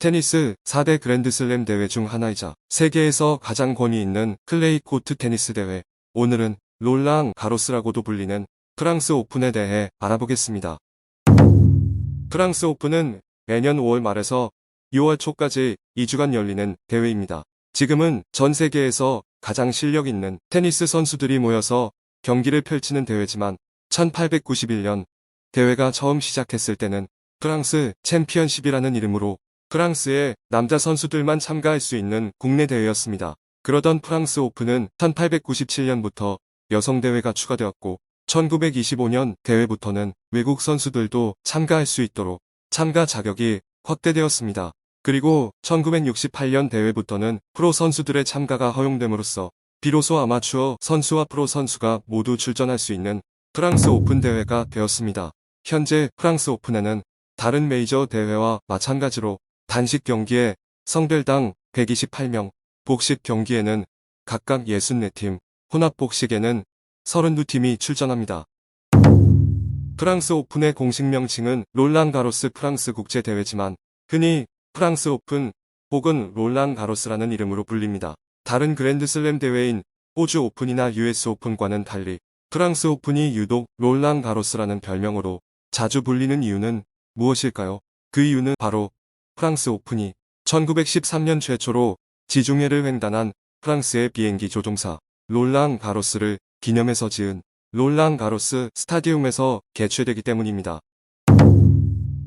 테니스 4대 그랜드슬램 대회 중 하나이자 세계에서 가장 권위 있는 클레이 코트 테니스 대회. 오늘은 롤랑 가로스라고도 불리는 프랑스 오픈에 대해 알아보겠습니다. 프랑스 오픈은 매년 5월 말에서 6월 초까지 2주간 열리는 대회입니다. 지금은 전 세계에서 가장 실력 있는 테니스 선수들이 모여서 경기를 펼치는 대회지만 1891년 대회가 처음 시작했을 때는 프랑스 챔피언십이라는 이름으로 프랑스의 남자 선수들만 참가할 수 있는 국내 대회였습니다. 그러던 프랑스 오픈은 1897년부터 여성 대회가 추가되었고 1925년 대회부터는 외국 선수들도 참가할 수 있도록 참가 자격이 확대되었습니다. 그리고 1968년 대회부터는 프로 선수들의 참가가 허용됨으로써 비로소 아마추어 선수와 프로 선수가 모두 출전할 수 있는 프랑스 오픈 대회가 되었습니다. 현재 프랑스 오픈에는 다른 메이저 대회와 마찬가지로 단식 경기에 성별당 128명, 복식 경기에는 각각 64팀, 혼합 복식에는 32팀이 출전합니다. 프랑스 오픈의 공식 명칭은 롤랑 가로스 프랑스 국제 대회지만 흔히 프랑스 오픈 혹은 롤랑 가로스라는 이름으로 불립니다. 다른 그랜드슬램 대회인 호주 오픈이나 US 오픈과는 달리 프랑스 오픈이 유독 롤랑 가로스라는 별명으로 자주 불리는 이유는 무엇일까요? 그 이유는 바로 프랑스 오픈이 1913년 최초로 지중해를 횡단한 프랑스의 비행기 조종사 롤랑 가로스를 기념해서 지은 롤랑 가로스 스타디움에서 개최되기 때문입니다.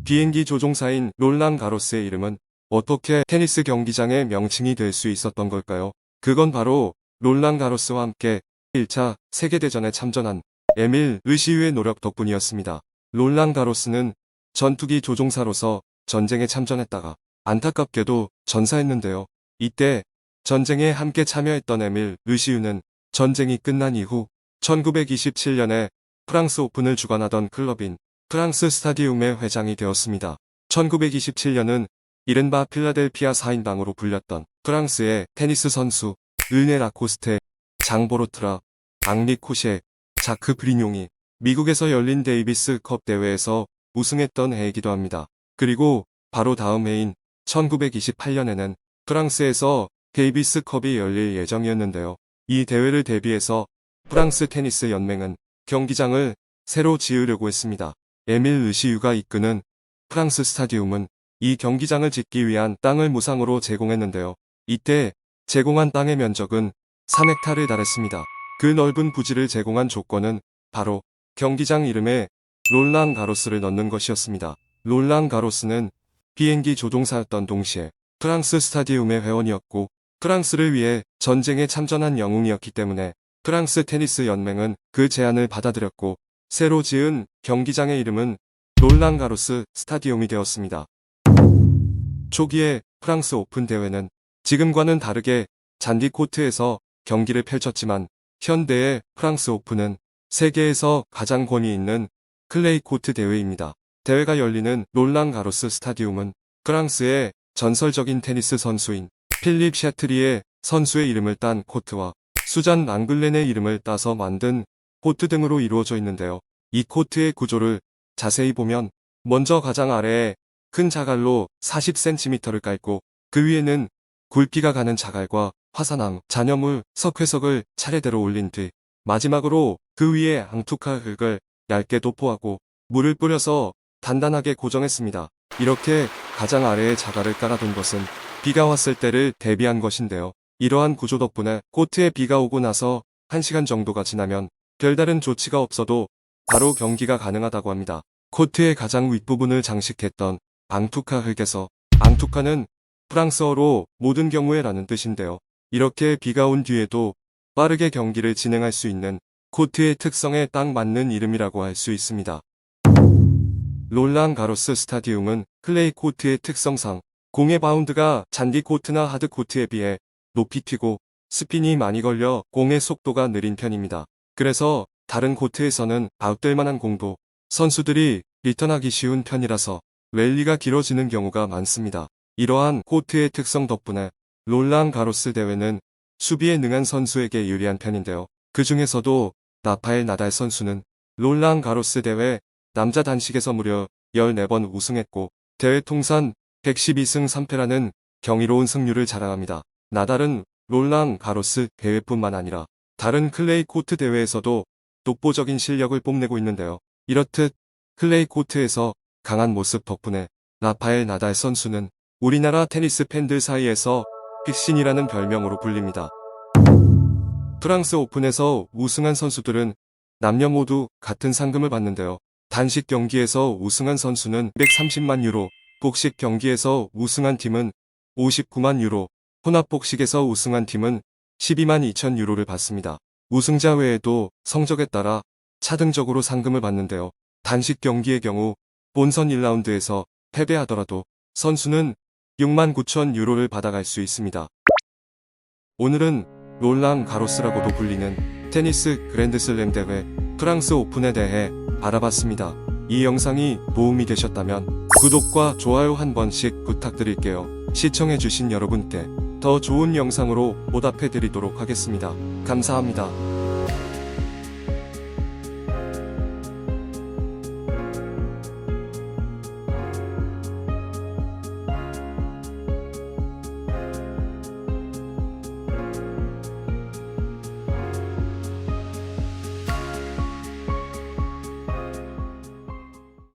비행기 조종사인 롤랑 가로스의 이름은 어떻게 테니스 경기장의 명칭이 될 수 있었던 걸까요? 그건 바로 롤랑 가로스와 함께 1차 세계대전에 참전한 에밀 르시유의 노력 덕분이었습니다. 롤랑 가로스는 전투기 조종사로서 전쟁에 참전했다가 안타깝게도 전사했는데요. 이때 전쟁에 함께 참여했던 에밀 르시유는 전쟁이 끝난 이후 1927년에 프랑스 오픈을 주관하던 클럽인 프랑스 스타디움의 회장이 되었습니다. 1927년은 이른바 필라델피아 사인방으로 불렸던 프랑스의 테니스 선수 르네 라코스테, 장보로트라, 앙리 코셰, 자크 브리뇽이 미국에서 열린 데이비스 컵 대회에서 우승했던 해이기도 합니다. 그리고 바로 다음 해인 1928년에는 프랑스에서 데이비스 컵이 열릴 예정이었는데요. 이 대회를 대비해서 프랑스 테니스 연맹은 경기장을 새로 지으려고 했습니다. 에밀 르시유가 이끄는 프랑스 스타디움은 이 경기장을 짓기 위한 땅을 무상으로 제공했는데요. 이때 제공한 땅의 면적은 3헥타를 달했습니다. 그 넓은 부지를 제공한 조건은 바로 경기장 이름에 롤랑 가로스를 넣는 것이었습니다. 롤랑 가로스는 비행기 조종사였던 동시에 프랑스 스타디움의 회원이었고 프랑스를 위해 전쟁에 참전한 영웅이었기 때문에 프랑스 테니스 연맹은 그 제안을 받아들였고 새로 지은 경기장의 이름은 롤랑 가로스 스타디움이 되었습니다. 초기에 프랑스 오픈 대회는 지금과는 다르게 잔디 코트에서 경기를 펼쳤지만 현대의 프랑스 오픈은 세계에서 가장 권위 있는 클레이 코트 대회입니다. 대회가 열리는 롤랑 가로스 스타디움은 프랑스의 전설적인 테니스 선수인 필립 샤트리의 선수의 이름을 딴 코트와 수잔 랑글렌의 이름을 따서 만든 코트 등으로 이루어져 있는데요. 이 코트의 구조를 자세히 보면 먼저 가장 아래에 큰 자갈로 40cm를 깔고 그 위에는 굵기가 가는 자갈과 화산황, 잔여물, 석회석을 차례대로 올린 뒤 마지막으로 그 위에 앙투카 흙을 얇게 도포하고 물을 뿌려서 단단하게 고정했습니다. 이렇게 가장 아래에 자갈을 깔아둔 것은 비가 왔을 때를 대비한 것인데요. 이러한 구조 덕분에 코트에 비가 오고 나서 1시간 정도가 지나면 별다른 조치가 없어도 바로 경기가 가능하다고 합니다. 코트의 가장 윗부분을 장식했던 앙투카 흙에서 앙투카는 프랑스어로 모든 경우에 라는 뜻인데요. 이렇게 비가 온 뒤에도 빠르게 경기를 진행할 수 있는 코트의 특성에 딱 맞는 이름이라고 할 수 있습니다. 롤랑 가로스 스타디움은 클레이 코트의 특성상 공의 바운드가 잔디 코트나 하드 코트에 비해 높이 튀고 스핀이 많이 걸려 공의 속도가 느린 편입니다. 그래서 다른 코트에서는 아웃될 만한 공도 선수들이 리턴하기 쉬운 편이라서 랠리가 길어지는 경우가 많습니다. 이러한 코트의 특성 덕분에 롤랑 가로스 대회는 수비에 능한 선수에게 유리한 편인데요. 그 중에서도 나파엘 나달 선수는 롤랑 가로스 대회 남자 단식에서 무려 14번 우승했고 대회 통산 112승 3패라는 경이로운 승률을 자랑합니다. 나달은 롤랑 가로스 대회뿐만 아니라 다른 클레이 코트 대회에서도 독보적인 실력을 뽐내고 있는데요. 이렇듯 클레이 코트에서 강한 모습 덕분에 라파엘 나달 선수는 우리나라 테니스 팬들 사이에서 픽신이라는 별명으로 불립니다. 프랑스 오픈에서 우승한 선수들은 남녀 모두 같은 상금을 받는데요. 단식 경기에서 우승한 선수는 130만 유로, 복식 경기에서 우승한 팀은 59만 유로, 혼합 복식에서 우승한 팀은 12만 2천 유로를 받습니다. 우승자 외에도 성적에 따라 차등적으로 상금을 받는데요. 단식 경기의 경우 본선 1라운드에서 패배하더라도 선수는 6만 9천 유로를 받아갈 수 있습니다. 오늘은 롤랑 가로스라고도 불리는 테니스 그랜드슬램 대회 프랑스 오픈에 대해 알아봤습니다. 이 영상이 도움이 되셨다면 구독과 좋아요 한 번씩 부탁드릴게요. 시청해주신 여러분께 더 좋은 영상으로 보답해드리도록 하겠습니다. 감사합니다.